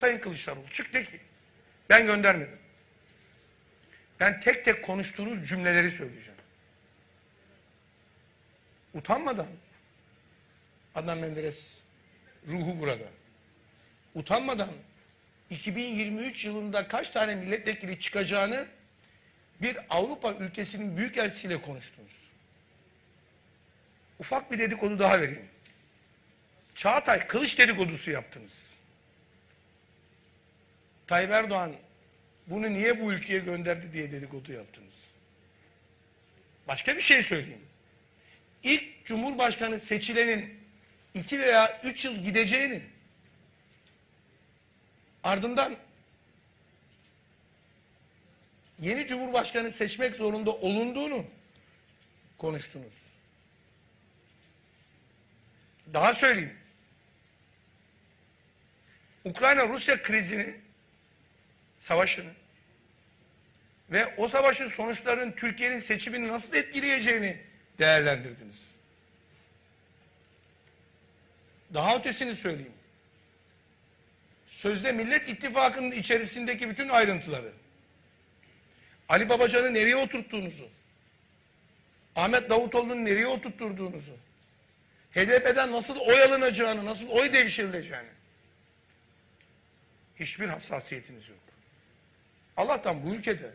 Sayın Kılıçdaroğlu çık de ki ben göndermedim. Ben tek tek konuştuğunuz cümleleri söyleyeceğim. Utanmadan Adnan Menderes ruhu burada. Utanmadan 2023 yılında kaç tane milletvekili çıkacağını bir Avrupa ülkesinin büyükelçisiyle konuştunuz. Ufak bir dedikodu daha vereyim. Çağatay kılıç dedikodusu yaptınız. Tayyip Erdoğan bunu niye bu ülkeye gönderdi diye dedikodu yaptınız. Başka bir şey söyleyeyim. İlk Cumhurbaşkanı seçilenin iki veya üç yıl gideceğini ardından yeni Cumhurbaşkanı seçmek zorunda olunduğunu konuştunuz. Daha söyleyeyim. Ukrayna-Rusya krizini, savaşını ve o savaşın sonuçlarının Türkiye'nin seçimini nasıl etkileyeceğini değerlendirdiniz. Daha ötesini söyleyeyim. Sözde Millet İttifakı'nın içerisindeki bütün ayrıntıları, Ali Babacan'ı nereye oturttuğunuzu, Ahmet Davutoğlu'nu nereye oturtturduğunuzu, HDP'den nasıl oy alınacağını, nasıl oy devşirileceğini hiçbir hassasiyetiniz yok. Allah'tan bu ülkede